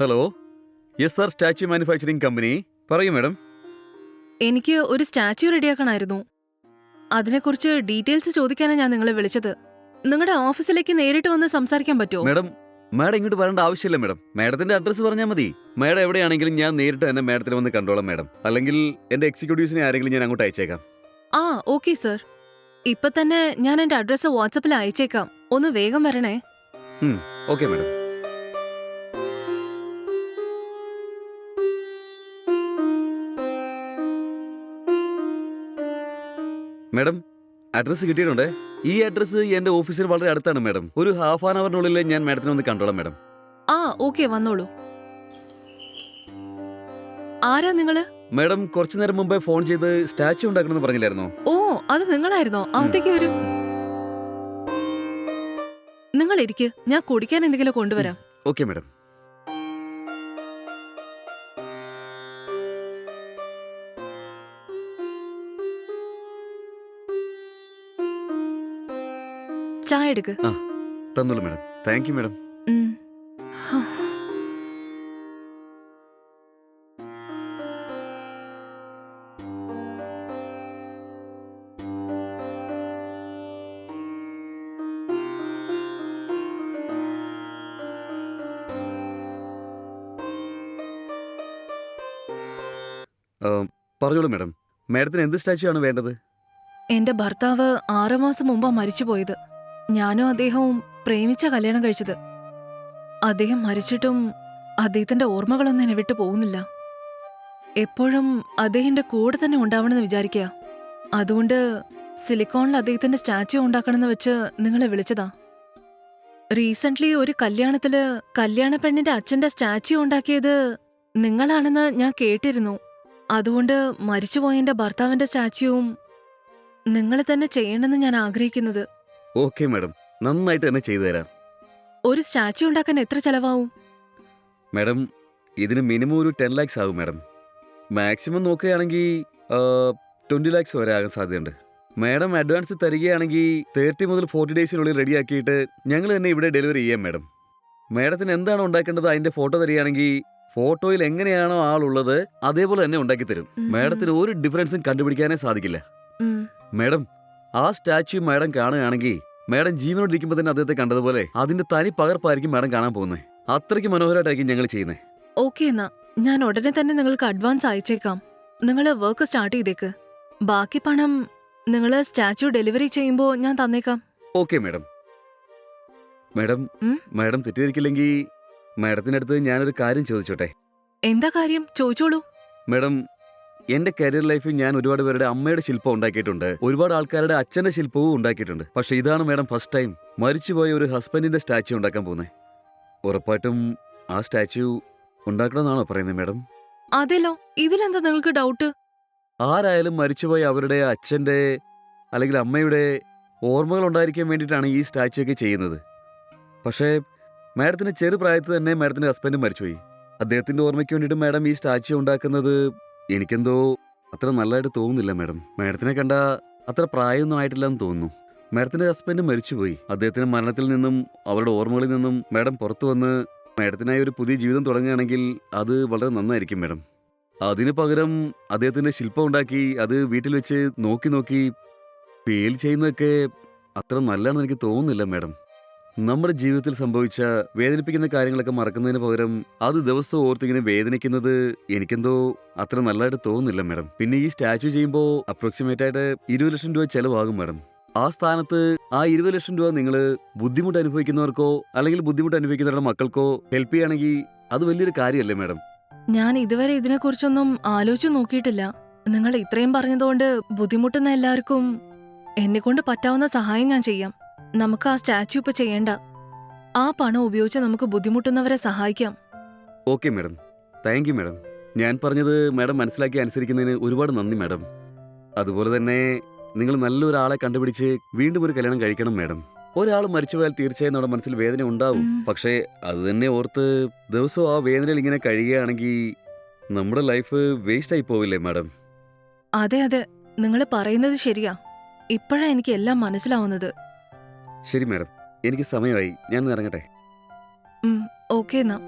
Hello S R statue manufacturing company പറയൂ madam എനിക്ക് ഒരു സ്റ്റാച്യു റെഡിയാക്കണമായിരുന്നു അതിനെക്കുറിച്ച് ഡീറ്റെയിൽസ് ചോദിക്കാനാണ് ഞാൻ നിങ്ങളെ വിളിച്ചത്. നിങ്ങളുടെ ഓഫീസിലേക്ക് നേരിട്ട് വന്ന് സംസാരിക്കാൻ പറ്റുമോ? മാഡം മാഡം ഇങ്ങോട്ട് വരേണ്ട ആവശ്യമില്ല മാഡം മാഡത്തിന്റെ അഡ്രസ്സ് പറഞ്ഞാൽ മതി. മാഡം എവിടെയാണെങ്കിലും ഞാൻ നേരിട്ട് തന്നെ മാഡത്തിന് വന്ന് കണ്ടോളാം മാഡം അല്ലെങ്കിൽ എന്റെ എക്സിക്യൂട്ടീവ്സിനെ ആരെങ്കിലും ഞാൻ അങ്ങോട്ട് അയച്ചേക്കാം. ആ ഓക്കെ സർ ഇപ്പൊ തന്നെ ഞാൻ എന്റെ അഡ്രസ്സ് വാട്സപ്പിൽ അയച്ചേക്കാം. ഒന്ന് വേഗം വരണേ. ഓക്കെ മാഡം മാഡം അഡ്രസ്സ് കിട്ടിയിട്ടുണ്ടേ? ഈ അഡ്രസ്സ് എന്റെ ഓഫീസിൽ വളരെ അടുത്താണ് മാഡം. ഒരു ഹാഫ് ആൻ അവറിനുള്ളിൽ ഞാൻ മാഡത്തിനെ ഒന്ന് കണ്ടോളാം മാഡം. ആ ഓക്കെ വന്നോളൂ. ആരാ നിങ്ങൾ? മാഡം കുറച്ചു നേരം മുമ്പേ ഫോൺ ചെയ്ത് സ്റ്റാച്ചു ഉണ്ടാക്കണമെന്ന് പറഞ്ഞില്ലായിരുന്നോ? ഓ അത് നിങ്ങളായിരുന്നോ? അകത്തേക്ക് വരൂ. നിങ്ങൾ ഇരിക്ക് ഞാൻ കുടിക്കാൻ എന്തെങ്കിലും കൊണ്ടുവരാം. Okay madam. ചായ എടുക്ക് തന്നോളൂ മാഡം. Thank you madam. ഉം. ഹാ. പറഞ്ഞോളൂ മാഡം. മാഡത്തിന് എന്ത് സ്റ്റാച്ചു ആണ് വേണ്ടത്? എന്റെ ഭർത്താവ് ആറുമാസം മുമ്പാ മരിച്ചുപോയത്. ഞാനും അദ്ദേഹവും പ്രേമിച്ച കല്യാണം കഴിച്ചത്. അദ്ദേഹം മരിച്ചിട്ടും അദ്ദേഹത്തിന്റെ ഓർമ്മകളൊന്നും എന്നെ വിട്ടു പോകുന്നില്ല. എപ്പോഴും അദ്ദേഹത്തിന്റെ കൂടെ തന്നെ ഉണ്ടാവണമെന്ന് വിചാരിക്കുക. അതുകൊണ്ട് സിലിക്കോണിൽ അദ്ദേഹത്തിന്റെ സ്റ്റാച്യു ഉണ്ടാക്കണമെന്ന് വെച്ച് നിങ്ങളെ വിളിച്ചതാ. റീസെന്റ് ഒരു കല്യാണത്തിൽ കല്യാണ പെണ്ണിന്റെ അച്ഛന്റെ സ്റ്റാച്യു ഉണ്ടാക്കിയത് നിങ്ങളാണെന്ന് ഞാൻ കേട്ടിരുന്നു. അതുകൊണ്ട് മരിച്ചുപോയ എന്റെ ഭർത്താവിന്റെ സ്റ്റാച്യുവും നിങ്ങൾ തന്നെ ചെയ്യണമെന്ന് ഞാൻ ആഗ്രഹിക്കുന്നത്. Okay madam. നന്നായിട്ട് തന്നെ ചെയ്തു തരാം. ഒരു സ്റ്റാച്ചു ഉണ്ടാക്കാൻ എത്ര ചെലവാവും? മാഡം ഇതിന് മിനിമം ഒരു ടെൻ ലാക്സ് ആകും മാഡം. മാക്സിമം നോക്കുകയാണെങ്കിൽ ട്വന്റി ലാക്സ് വരെ ആകാൻ സാധ്യതയുണ്ട്. മാഡം അഡ്വാൻസ് തരികയാണെങ്കിൽ തേർട്ടി മുതൽ ഫോർട്ടി ഡേയ്സിനുള്ളിൽ റെഡിയാക്കിയിട്ട് ഞങ്ങൾ തന്നെ ഇവിടെ ഡെലിവറി ചെയ്യാം മാഡം. മാഡത്തിന് എന്താണ് ഉണ്ടാക്കേണ്ടത് അതിന്റെ ഫോട്ടോ തരികയാണെങ്കിൽ ഫോട്ടോയിൽ എങ്ങനെയാണോ ആളുള്ളത് അതേപോലെ തന്നെ ഉണ്ടാക്കി തരും മാഡത്തിന് ഒരു ഡിഫറൻസും കണ്ടുപിടിക്കാനേ സാധിക്കില്ല. മാഡം ആ സ്റ്റാച്യു മാഡം കാണുകയാണെങ്കിൽ മാഡം ജീവനോടിരിക്കുമ്പോൾ തന്നെ അദ്ദേഹത്തെ കണ്ടതുപോലെ അതിന്റെ തനി പകർപ്പായിരിക്കും മാഡം കാണാൻ പോകുന്നത് അത്രയ്ക്ക് മനോഹരമായിട്ടായിരിക്കും ഞങ്ങൾ ചെയ്യുന്നത് ഓക്കെ എന്നാ. ഞാൻ ഉടനെ തന്നെ നിങ്ങൾക്ക് അഡ്വാൻസ് അയച്ചേക്കാം. നിങ്ങൾ വർക്ക് സ്റ്റാർട്ട് ചെയ്തേക്ക്. ബാക്കി പണം നിങ്ങൾ സ്റ്റാച്യു ഡെലിവറി ചെയ്യുമ്പോൾ ഞാൻ തന്നേക്കാം. Okay madam. മാഡം ഉം? മാഡം തെറ്റിദ്ധരിക്കില്ലെങ്കിൽ മാഡത്തിന്റെ അടുത്ത് ഞാനൊരു കാര്യം ചോദിച്ചോട്ടെ? എന്താ കാര്യം? ചോദിച്ചോളൂ. മാഡം എന്റെ കരിയർ ലൈഫിൽ ഞാൻ ഒരുപാട് പേരുടെ അമ്മയുടെ ശില്പം ഉണ്ടാക്കിയിട്ടുണ്ട്. ഒരുപാട് ആൾക്കാരുടെ അച്ഛന്റെ ശില്പവും ഉണ്ടാക്കിയിട്ടുണ്ട്. പക്ഷെ ഇതാണ് മാഡം ഫസ്റ്റ് ടൈം മരിച്ചുപോയ ഒരു ഹസ്ബൻഡിന്റെ സ്റ്റാച്യു ഉണ്ടാക്കാൻ പോകുന്നത് ഉറപ്പായിട്ടും ആ സ്റ്റാച്യു ഉണ്ടാക്കണമെന്നാണോ പറയുന്നത് മാഡം അതെല്ലോ ഇതിലെന്താ നിങ്ങൾക്ക് ഡൗട്ട് ആരായാലും മരിച്ചുപോയ അവരുടെ അച്ഛന്റെ അല്ലെങ്കിൽ അമ്മയുടെ ഓർമ്മകൾ ഉണ്ടായിരിക്കാൻ വേണ്ടിയിട്ടാണ് ഈ സ്റ്റാച്ചു ഒക്കെ ചെയ്യുന്നത്. പക്ഷേ മാഡത്തിന്റെ ചെറുപ്രായത്തിൽ തന്നെ മാഡത്തിന്റെ ഹസ്ബൻഡ് മരിച്ചുപോയി. അദ്ദേഹത്തിന്റെ ഓർമ്മയ്ക്ക് വേണ്ടിയിട്ട് മാഡം ഈ സ്റ്റാച്ചു ഉണ്ടാക്കുന്നത് എനിക്കെന്തോ അത്ര നല്ലതായിട്ട് തോന്നുന്നില്ല മാഡം. മാഡത്തിനെ കണ്ട അത്ര പ്രായമൊന്നും ആയിട്ടില്ലെന്ന് തോന്നുന്നു. മാഡത്തിന്റെ ഹസ്ബൻഡ് മരിച്ചുപോയി. അദ്ദേഹത്തിന്റെ മരണത്തിൽ നിന്നും അവരുടെ ഓർമ്മകളിൽ നിന്നും മാഡം പുറത്തു വന്ന് മാഡത്തിനായി ഒരു പുതിയ ജീവിതം തുടങ്ങുകയാണെങ്കിൽ അത് വളരെ നന്നായിരിക്കും മാഡം. അതിനു പകരം അദ്ദേഹത്തിന്റെ ശില്പം ഉണ്ടാക്കി അത് വീട്ടിൽ വെച്ച് നോക്കി നോക്കി പേൽ ചെയ്യുന്നതൊക്കെ അത്ര നല്ലതാണെന്ന് എനിക്ക് തോന്നുന്നില്ല മാഡം. നമ്മുടെ ജീവിതത്തിൽ സംഭവിച്ച വേദനിപ്പിക്കുന്ന കാര്യങ്ങളൊക്കെ മറക്കുന്നതിന് പകരം അത് ദിവസം ഓർത്തിങ്ങനെ വേദനിക്കുന്നത് എനിക്കെന്തോ അത്ര നല്ലതായിട്ട് തോന്നുന്നില്ല മാഡം. പിന്നെ ഈ സ്റ്റാച്ചു ചെയ്യുമ്പോൾ അപ്രോക്സിമേറ്റ് ആയിട്ട് ഇരുപത് ലക്ഷം രൂപ ചെലവാകും മാഡം. ആ സ്ഥാനത്ത് ആ ഇരുപത് ലക്ഷം രൂപ നിങ്ങൾ ബുദ്ധിമുട്ട് അനുഭവിക്കുന്നവർക്കോ അല്ലെങ്കിൽ ബുദ്ധിമുട്ട് അനുഭവിക്കുന്നവരുടെ മക്കൾക്കോ ഹെൽപ്പ് ചെയ്യുകയാണെങ്കിൽ അത് വലിയൊരു കാര്യമല്ലേ മാഡം? ഞാൻ ഇതുവരെ ഇതിനെക്കുറിച്ചൊന്നും ആലോചിച്ചു നോക്കിയിട്ടില്ല. നിങ്ങൾ ഇത്രയും പറഞ്ഞതുകൊണ്ട് ബുദ്ധിമുട്ടുന്ന എല്ലാവർക്കും എന്നെ കൊണ്ട് പറ്റാവുന്ന സഹായം ഞാൻ ചെയ്യാം. നമുക്ക് ആ സ്റ്റാച്ചു ഇപ്പൊ ചെയ്യണ്ട. ആ പണം ഉപയോഗിച്ച് നമുക്ക് ബുദ്ധിമുട്ടുന്നവരെ സഹായിക്കാം. Okay madam. Thank you madam. ഞാൻ പറഞ്ഞത് മാഡം മനസ്സിലാക്കി അനുസരിക്കുന്നതിന് ഒരുപാട് നന്ദി മാഡം. അതുപോലെ തന്നെ നിങ്ങൾ നല്ലൊരാളെ കണ്ടുപിടിച്ച് വീണ്ടും ഒരു കല്യാണം കഴിക്കണം മാഡം. ഒരാൾ മരിച്ചുപോയാൽ തീർച്ചയായും നമ്മുടെ മനസ്സിൽ വേദന ഉണ്ടാവും. ഉം. പക്ഷേ അത് തന്നെ ഓർത്ത് ദിവസവും ആ വേദനയിൽ ഇങ്ങനെ കഴിയുകയാണെങ്കിൽ നമ്മുടെ ലൈഫ് വേസ്റ്റ് ആയി പോവില്ലേ മാഡം? അതെ അതെ. നിങ്ങൾ പറയുന്നത് ശരിയാ. ഇപ്പോഴാ എനിക്ക് എല്ലാം മനസ്സിലാവുന്നത്. ശരി മാഡം എനിക്ക് സമയമായി. ഞാൻ ഇറങ്ങട്ടെ. ഓക്കെ എന്നാ.